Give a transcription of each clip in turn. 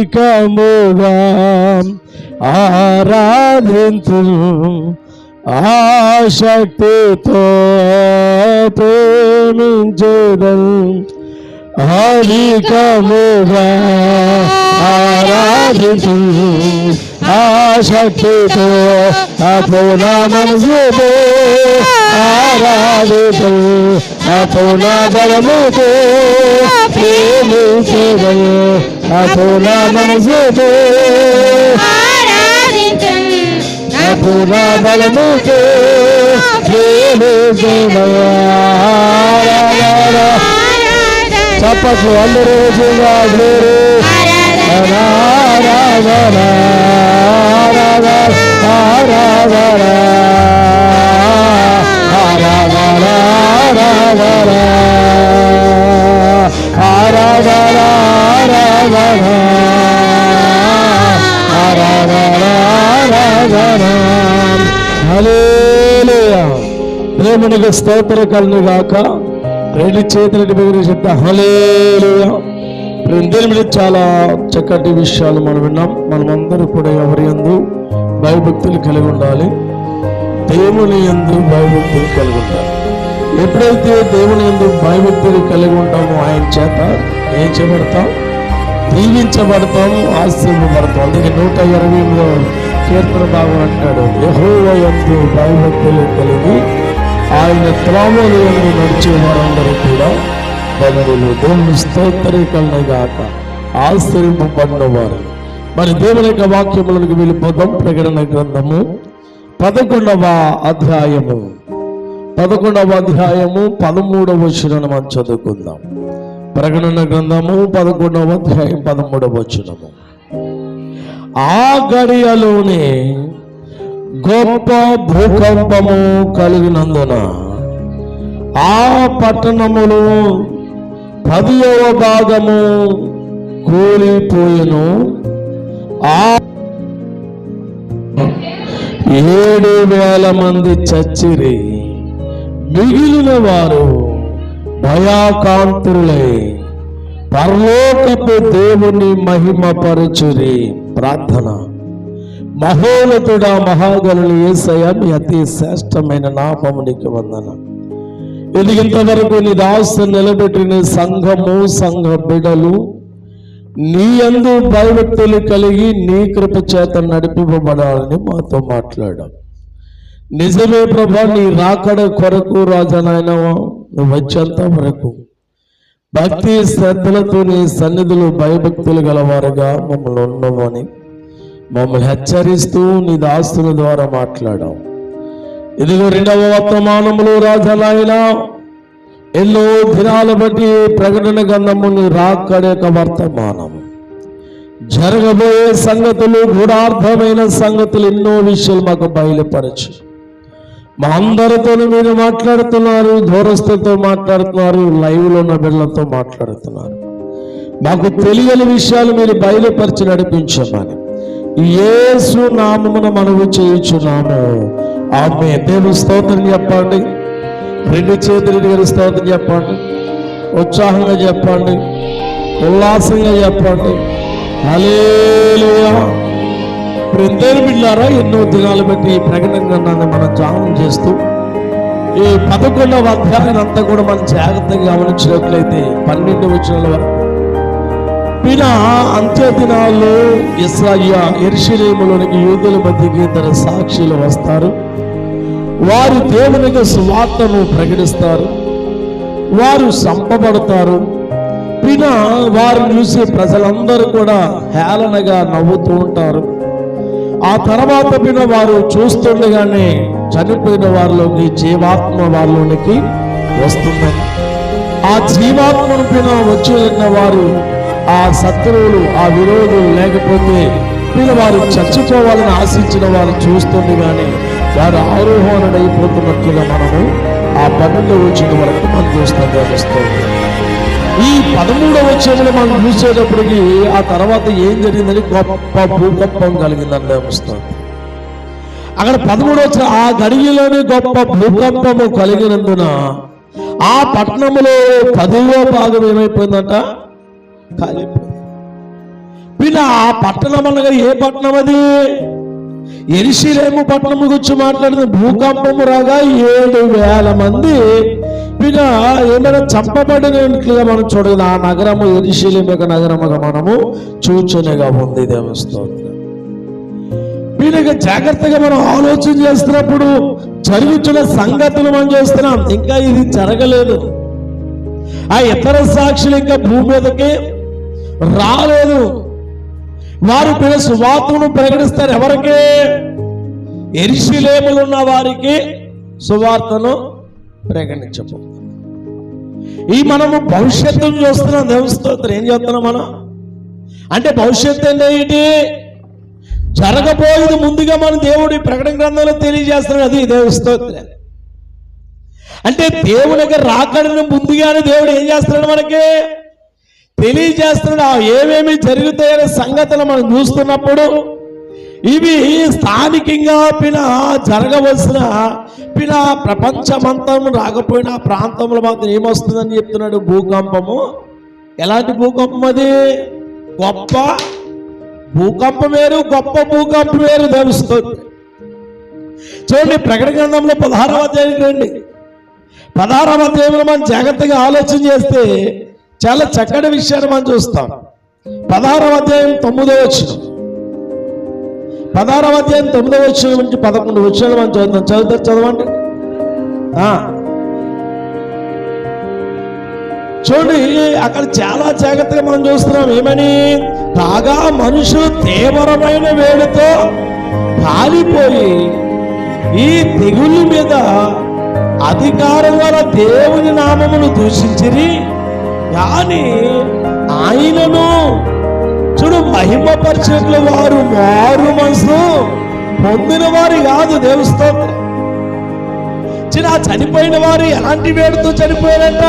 ఏకముగా ఆరాధింతు ఆశక్తితో ప్రేమించదం. అధికముగా ఆరాధించు ఆశక్తితో అపూర్ణమం చూపు ఆరాధితో అపూర్ణ బలముతో ప్రేమించడం అపూర్ణమం చూపు అపూర్ణ బలముతో ప్రేమించడం చప్పట్లు అందరూ చూడాలి దేవునికి స్తోత్ర కలను గాక. రెండు చేతులు బిగిన చెప్తా హలేలుయా దేవుడి చాలా చక్కటి విషయాలు మనం విన్నాం. మనమందరూ కూడా ఎవరి ఎందు భయభక్తులు కలిగి ఉండాలి. దేవుని ఎందు భయభక్తులు కలిగి ఉండాలి. ఎప్పుడైతే దేవుని ఎందు భయభక్తులు కలిగి ఉంటామో ఆయన చేత ఏం చేయబడతాం? దీవించబడతాం ఆశీర్వబడతాం అందుకే నూట ఇరవై ఎనిమిదో కీర్తన భాగం అంటాడు యహోవ యందు భయభక్తులు కలిగి ఆయన త్రామలు ఎందు నడిచే వారందరూ కూడా బదులు దేవుని స్తోత్రీకరణ గాక ఆశ్చర్యపడిన వారు మరి దేవుని యొక్క వాక్యములకు వెళ్ళిపోదాం ప్రకటన గ్రంథము పదకొండవ అధ్యాయము. పదకొండవ అధ్యాయము పదమూడవ వచనం మనం చదువుకుందాం. ప్రకటన గ్రంథము పదకొండవ అధ్యాయం పదమూడవ వచనము. ఆ గడియలోనే గొప్ప భూకంపము కలిగినందున ఆ పట్టణములో పదియవ భాగము కూలిపోయెను. ఆ ఏడు వేల మంది చచ్చిరి. మిగిలిన వారు భయాకాంతులై పరలోకపు దేవుని మహిమపరచురి. ప్రార్థన. మహోన్నతుడా మహాగణులు ఏసయ మీ అతి శ్రేష్టమైన నామమునికి వందన. ఇది ఇంతవరకు నీ దాసు నిలబెట్టిన సంఘము సంఘ బిడలు నీ అందు భయభక్తులు కలిగి నీ కృప చేత నడిపింపబడాలని మాతో మాట్లాడాం నిజమే ప్రభా నీ రాకడ కొరకు రాజనాయన నువ్వు వచ్చేంత వరకు భక్తి శ్రద్ధలతో నీ సన్నిధులు భయభక్తులు గలవారుగా మమ్మల్ని ఉండమని మమ్మల్ని హెచ్చరిస్తూ నీ దాస్తుల ద్వారా మాట్లాడాం ఇదిగో రెండవ వర్తమానములు రాజనాయన ఎన్నో దినాల బట్టి ప్రకటన గంధము నీ వర్తమానం జరగబోయే సంగతులు గూఢార్థమైన సంగతులు ఎన్నో విషయాలు మాకు బయలుపరచు. మా అందరితో మీరు మాట్లాడుతున్నారు దూరస్తులతో మాట్లాడుతున్నారు లైవ్లో ఉన్న బిడ్డలతో మాట్లాడుతున్నారు. మాకు తెలియని విషయాలు మీరు బయలుపరిచి నడిపించమని. ఏసు నామమున మనవి చేయుచున్నాము. ఆమె దేవుని స్తోత్రం చెప్పండి. రెండు చేతులు గారి స్తోత్రం చెప్పండి. ఉత్సాహంగా చెప్పండి. ఉల్లాసంగా చెప్పండి. హల్లెలూయా. బృందేరు బిళ్ళారా ఎన్నో దినాలు బట్టి ఈ ప్రకటన గ్రంథాన్ని మనం ధ్యానం చేస్తూ ఈ పదకొండవ అధ్యాయం అంతా కూడా మనం జాగ్రత్తగా గమనించినట్లయితే పన్నెండు వచ్చిన వరకు. పిన అంత్య దినాల్లో ఇస్రాయ ఎర్షలేములోనికి యూదుల మధ్యకి ఇద్దరు సాక్షులు వస్తారు. వారు దేవునికి సువార్తను ప్రకటిస్తారు వారు సంపబడతారు పిన వారు చూసి ప్రజలందరూ కూడా హేళనగా నవ్వుతూ ఉంటారు. ఆ తర్వాత పిన వారు చూస్తుండగానే చనిపోయిన వారిలోకి జీవాత్మ వారిలోనికి వస్తుందని ఆ జీవాత్మను పిన వచ్చిన వారు ఆ శత్రువులు ఆ విరోధులు లేకపోతే పిన వారు చచ్చిపోవాలని ఆశించిన వారు చూస్తుండగానే వారు ఆరోహణడైపోతున్నట్లుగా మనము ఆ పన్నెండు వచ్చిన వరకు మనం చూస్తాం గమనిస్తాం. ఈ పదమూడవ వచ్చేది మనం చూసేటప్పటికి ఆ తర్వాత ఏం జరిగిందని గొప్ప భూకంపం కలిగిందని గమనిస్తాం అక్కడ పదమూడు వచ్చిన ఆ గడియలోనే గొప్ప భూకంపము కలిగినందున ఆ పట్టణంలో పదవ భాగం ఏమైపోయిందంట? కాలిపోయింది. పిల్ల ఆ పట్టణం అనగా ఏ పట్టణం అది? ఎరిశిలేము పట్టణం గురించి మాట్లాడిన భూకంపము రాగా ఏడు వేల మంది పిల్ల ఏమైనా చంపబడినట్లుగా మనం చూడదు ఆ నగరము ఎరిశిలేము యొక్క నగరముగా మనము చూచనగా ఉంది దేవస్తోత్రం వీళ్ళకి జాగ్రత్తగా మనం ఆలోచన చేస్తున్నప్పుడు జరుగుతున్న సంగతులు మనం చేస్తున్నాం. ఇంకా ఇది జరగలేదు. ఆ ఇతర సాక్షులు ఇంకా భూమి మీదకి రాలేదు. వారు పిల్ల సువార్తను ప్రకటిస్తారు ఎవరికి? ఎరిశిలేములు ఉన్న వారికి సువార్తను ప్రకటించబోతున్నారు ఈ మనము భవిష్యత్తును చూస్తున్నాం దేవస్తోత్రం ఏం చేస్తున్నాం మనం? అంటే భవిష్యత్తు ఏంటి? జరగబోయేది ముందుగా మన దేవుడి ప్రకటన గ్రంథంలో తెలియజేస్తున్నాడు. అది దేవస్తోత్రం అంటే దేవునికి రాకడను ముందుగానే దేవుడు ఏం చేస్తున్నాడు మనకి? తెలియజేస్తున్నాడు. ఏమేమి జరుగుతాయనే సంగతులు మనం చూస్తున్నప్పుడు ఇవి స్థానికంగా పిన జరగవలసిన పిన ప్రపంచమంతం రాకపోయినా ప్రాంతంలో మాత్రం ఏమొస్తుందని చెప్తున్నాడు భూకంపము. ఎలాంటి భూకంపం అది? గొప్ప భూకంపం వేరు గొప్ప భూకంపం వేరు తెలుస్తుంది. చూడండి ప్రకటన గ్రంథంలో పదహారవ అధ్యాయం రండి. పదహారవ అధ్యాయంలో మనం జాగ్రత్తగా ఆలోచన చేస్తే చాలా చక్కటి విషయాన్ని మనం చూస్తాం. పదహారవ అధ్యాయం తొమ్మిదో వచ్చిన పదహారవ అధ్యాయం తొమ్మిదో వచ్చిన నుంచి పదకొండు వచ్చాలు మనం చదువుతాం. చదువుతారు చదవండి. చూడండి అక్కడ చాలా జాగ్రత్తగా మనం చూస్తున్నాం. ఏమని? కాగా మనుషులు తీవ్రమైన వేడితో కాలిపోయి ఈ తెగుళ్ళ మీద అధికారం వల్ల దేవుని నామమును దూషించిరి. కానీ ఆయనను చూడు మహిమపరిచినట్లు వారు మారు మనసు. పొందిన వారు కాదు దేవస్తోత్రం చిన్న చనిపోయిన వారు ఎలాంటి వేడితో చనిపోయారంట?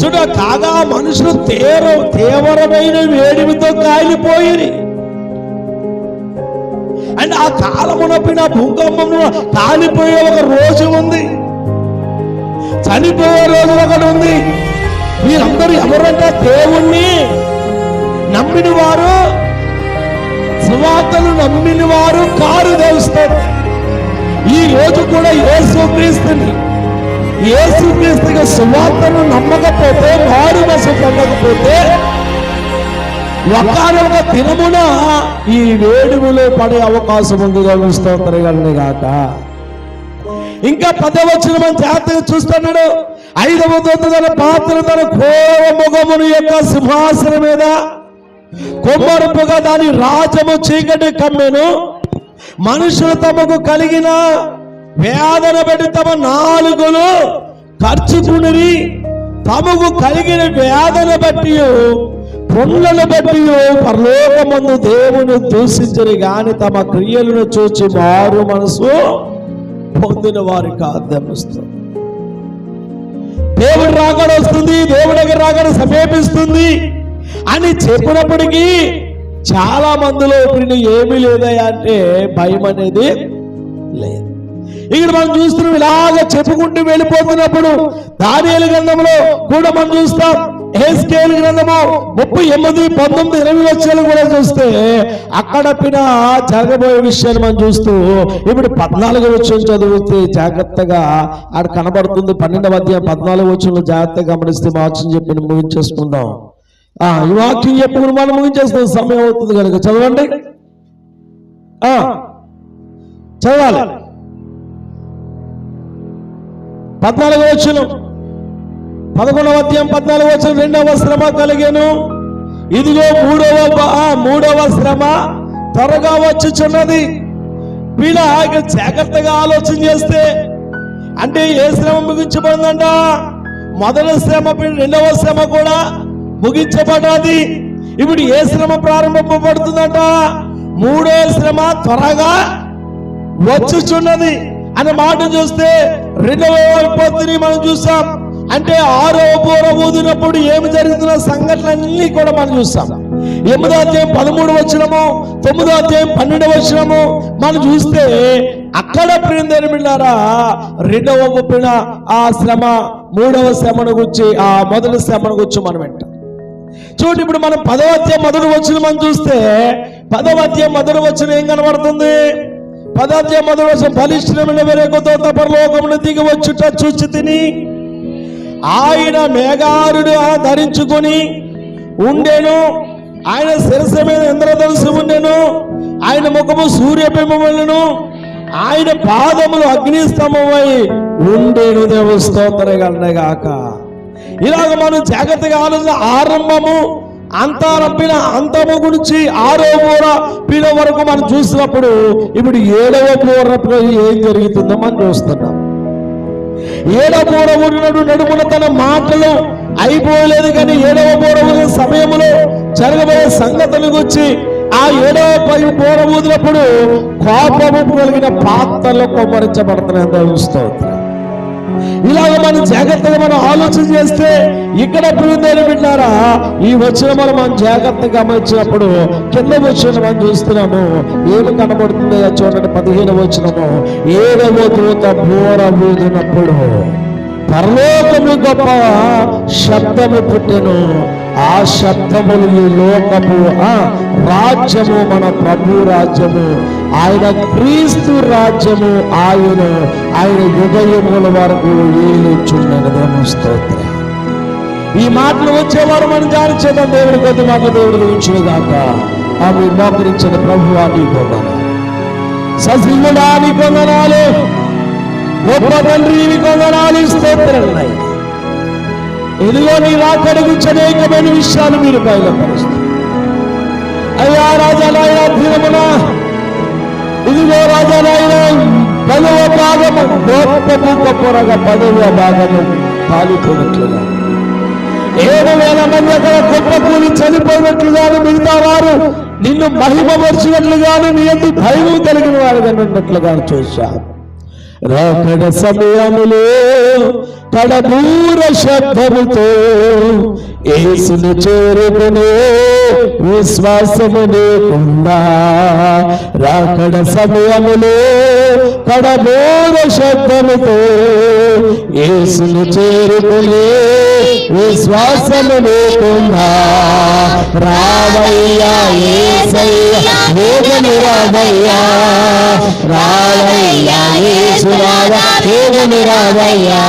చూడ కాగా మనుషులు తీవ్ర తీవ్రమైన వేడిమితో కాలిపోయి అండ్ ఆ కాలమునపిన భూకంపంలో కాలిపోయే ఒక రోజు ఉంది. చనిపోయే రోజు ఒకటి ఉంది. ఎవరంటే దేవుణ్ణి? నమ్మిన వారు సువార్తలు నమ్మిన వారు కారు దేవస్తారు ఈ రోజు కూడా యేసుక్రీస్తుని యేసుక్రీస్తుగా సువార్తను నమ్మకపోతే మారు మనసు పొందకపోతే ఒకనొక దినమున ఈ వేడుములో పడే అవకాశం ఉంది స్తోత్రగలని గాక. ఇంకా పదవచ్చిన మన జాగ్రత్తగా చూస్తున్నాడు. ఐదవ దొంగ తన పాత్ర తన ఘోర ముఖమును యొక్క సింహాసనం మీద కుమ్మరుపుగా దాని రాజము చీకటి కమ్మెను మనుషులు తమకు కలిగిన వేదన బట్టి తమ నాలుగులు ఖర్చుకుని తమకు కలిగిన వేదన బట్టి పుండ్లను బట్టి పరలోకమందు దేవుని దూషించరు గాని తమ క్రియలను చూచి మారు మనసు పొందిన వారి కాద్యమిస్తుంది దేవుడు రాకడ వస్తుంది దేవుడి దగ్గర రాకడ సమీపిస్తుంది అని చెప్పినప్పటికీ చాలా మందిలో ఇప్పుడు ఏమీ లేదయా అంటే భయం అనేది లేదు. ఇక్కడ మనం చూస్తున్నాం ఇలాగ చెప్పుకుంటూ వెళ్ళిపోతున్నప్పుడు దానియేలు గ్రంథంలో కూడా మనం చూస్తాం హేస్కేల్ గ్రంథము ముప్పై ఎనిమిది పంతొమ్మిది ఇరవై వచ్చేలు కూడా చూస్తే అక్కడ పిన జరగబోయే విషయాన్ని మనం చూస్తూ ఇప్పుడు పద్నాలుగు వచ్చిన చదివితే జాగ్రత్తగా ఆడ కనబడుతుంది. పన్నెండవ అధ్యాయం పద్నాలుగు వచ్చిన జాగ్రత్తగా గమనిస్తే మార్చని చెప్పి ముగించేసుకుందాం. ఆ ఈ వాక్యం చెప్పుకుని మనం ముగించేస్తాం సమయం అవుతుంది కనుక చదవండి. ఆ చదవాలి. పద్నాలుగు వచ్చినాం పదకొండవ అధ్యాయం పద్నాలుగు వచ్చిన రెండవ శ్రమ కలిగాను. ఇదిగో మూడవ మూడవ శ్రమ త్వరగా వచ్చుచున్నది. వీళ్ళ జాగ్రత్తగా ఆలోచన చేస్తే అంటే ఏ శ్రమ ముగించబడిందంట? మొదటి శ్రమ రెండవ శ్రమ కూడా ముగించబడ్డది. ఇప్పుడు ఏ శ్రమ ప్రారంభింపబడుతుందంట? మూడో శ్రమ త్వరగా వచ్చుచున్నది. అనే మాట చూస్తే రెండవ విపత్తిని మనం చూస్తాం అంటే ఆరో బోర ఊదినప్పుడు ఏమి జరుగుతున్న సంఘటనలన్నీ కూడా మనం చూస్తాం. ఎనిమిదో అధ్యాయం పదమూడు వచ్చినము తొమ్మిదో అధ్యాయం పన్నెండు వచ్చినము మనం చూస్తే అక్కడ ప్రిందేని బిళ్ళారా రెండవ గొప్పిన ఆ శ్రమ మూడవ శ్రమను గురించి ఆ మొదటి శ్రమను గురించి మనం వింటాం. చూడండి ఇప్పుడు మనం పదవ అధ్యాయం మొదటి వచ్చిన మనం చూస్తే పదవ అధ్యాయం మొదటి వచ్చిన ఏం కనబడుతుంది? పదవ మొదటి వచ్చిన బలిష్టమైన వేరేకొతో పరలోకమును దిగి వచ్చుట చూచి తిని ఆయన మేఘారుడు ధరించుకొని ఉండేను. ఆయన శిరస మీద ఇంద్రధనుసు ఉండెను. ఆయన ముఖము సూర్యబింబములను ఆయన పాదములు అగ్నిస్తంభమై ఉండేను దేవు ఇలాగ మనం జాగ్రత్తగా ఆలోచన ఆరంభము అంతారంభిన అంతము గురించి ఆరో పూర పీడ వరకు మనం చూసినప్పుడు ఇప్పుడు ఏడవ పూర్ణ ఏం జరుగుతుందో మనం చూస్తున్నాం. ఏడవ పూర్వముడు నడుమున తన మాటలు అయిపోలేదు కానీ ఏడవ పూర్వము సమయంలో జరగబోయే సంగతుల గురించి ఆ ఏడవ పై పూర్వముదినప్పుడు కోపము కలిగిన పాత్రలో కొమ్మరించబడుతున్నాయని తెలుస్తుంది మనం జాగ్రత్తగా మనం ఆలోచన చేస్తే ఇక్కడ పిల్లలు వింటారా ఈ వచ్చిన మనం మనం జాగ్రత్తగా గమనించినప్పుడు కింద వచ్చిన మనం చూస్తున్నాము. ఏమి కనబడుతుందో చూడండి పదిహేను వచ్చినము ఏడవ దూత బోర ఊదినప్పుడు పరలోకము గొప్ప శబ్దము పుట్టెను. ఆ శబ్దములు ఈ లోకము ఆ రాజ్యము మన ప్రభు రాజ్యము. ఆయన క్రీస్తు రాజ్యము ఆయన ఆయన యుగయముల వరకు ఏలుచున్నది స్తోత్రం. ఈ మాటలు వచ్చేవారు మనం జారి చేద్దాం దేవుడి కొద్ది మాటలు దేవుడు ఉంచును గాక ఆమె మోకరించిన ప్రభు అని పొందన. సజీవుడా అని పొందనాలు. గొప్ప తండ్రి కొందనాలు స్తోత్రాలు ఇదిలో నీ రాకడుగు అనేకమైన విషయాలు మీరు బయలుపరుస్తారు. అయ్యా రాజానాయన దినమున ఇదిగో రాజానాయన పదవ భాగము గొప్పకు గొప్పరగా పదవ భాగము పాలిపోయినట్లుగా ఏడు వేల మంది అక్కడ గొప్ప కూలి చనిపోయినట్లుగాను మిగతా వారు నిన్ను మహిమపరిచినట్లుగాను నీ ఎందుకు భయం కలిగిన వారు ఉన్నట్లుగాను చూశాను రాకడ సమయములో కడబూర శబ్దముతో ఏసును చేరుకునే విశ్వాసము లేకుండా రాకడ సమయములో కడబూర శబ్దముతో ఏసును చేరుకునే విశ్వాసము లేకుండా రావయ్యా ఏసయ్యా వేగము రావయ్యా. రావయ్యా యేసురావా వేగము రావయ్యా.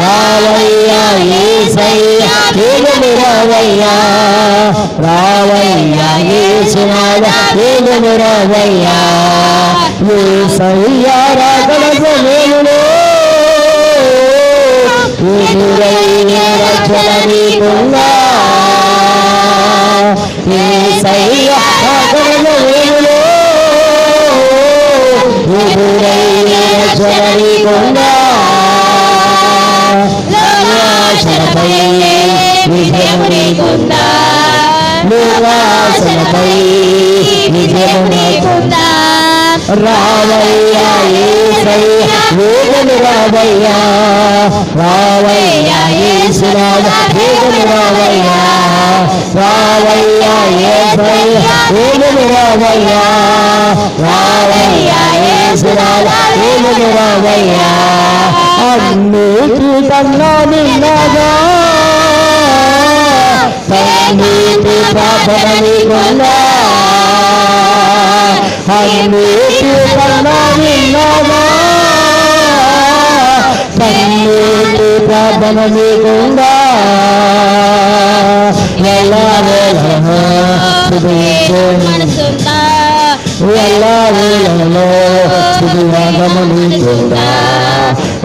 రావయ్యా ఏసయ్యా వేగము రావయ్యా రావయ్యా యేసురావా వేగము రావయ్యా ఏసయ్యా సమయంలో ఎదురైన రక్షణ నీకుందా నీకుందా నిరాశలపై విజయము నీకుందా రావయ్యా ఏసయ్యా వేగము రావయ్యా. రావయ్యా ఏసురావా వేగము రావయ్యా. రావయ్యా ఏసయ్యా వేగము రావయ్యా. రావయ్యా ఏసురావా వేగము రావయ్యా. నిన్నగా తన్నిటి ప్రార్థన నీకున్నా అన్నిటి కన్నా నిన్నగా తన్నిటి ప్రార్థన నీకుందా ఎలా వేళ మనసుందా ఎలా వేళలో స్థుతివాదము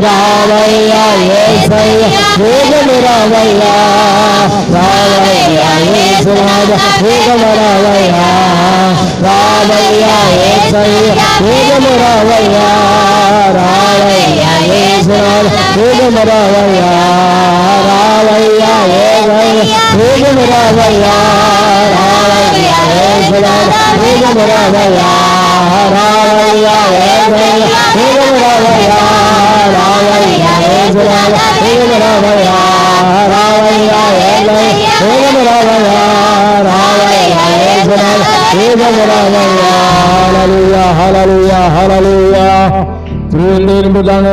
రావయ్యా ఏసయ్యా వేగము రావయ్యా రావయ్యా ఏసురాజ వేగము రావయ్యా రావయ్యా ఏసయ్యా వేగము రావయ్యా రావయ్యా వేగము రావయ్యా రావయ్యా వేగము రావయ్యా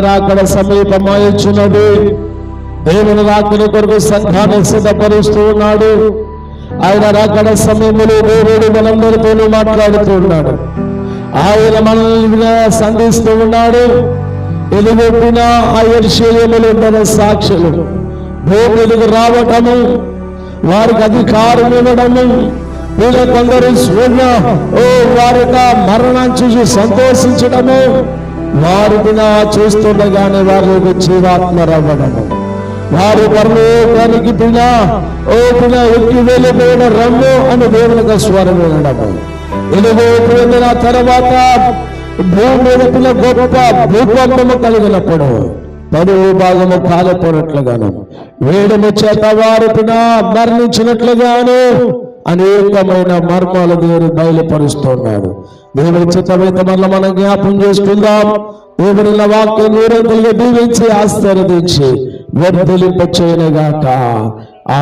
రాకడ సమీపమాయొచ్చున్నది దేవుని రాకడ కొరకు సంఘాన్ని సిద్ధపరుస్తూ ఉన్నాడు. ఆయన రాకడ సమయంలో దేవుడు మనందరితోనూ మాట్లాడుతూ ఉన్నాడు. ఆయన మనల్ని సంధిస్తూ ఉన్నాడు. ఎలుగొట్టిన ఆ ఎర్షేయములు మన సాక్షులు. భూమికి రావటము వారికి అధికారం ఇవ్వడము వీళ్ళ కొందరు స్వర్ణ ఓ వారి యొక్క మరణం చూసి సంతోషించడము వారి దిన చూస్తుండగానే వారికి జీవాత్మ రవ్వడము. వారు పరలోకానికి పిన ఓ పిన ఎక్కి వెళ్ళిపోయిన రమ్ము అని దేవునికి స్వరం వినడము. ఎలుగు పొందిన తర్వాత భూమి మీద పిల్ల గొప్ప భూకంపము కలిగినప్పుడు పరువు భాగము కాలిపోయినట్లుగాను వేడము చేత వారు పిన మరణించినట్లుగాను అనేకమైన మర్మాలు దేవుడు బయలుపరుస్తున్నాడు. దేవుని చిత్తమైతే మళ్ళీ మనం జ్ఞాపం చేసుకుందాం. దేవుని వాక్యం నూరంతులుగా దీవించి ఆశీర్వదించి వర్ధలింపచేయనగాక ఆ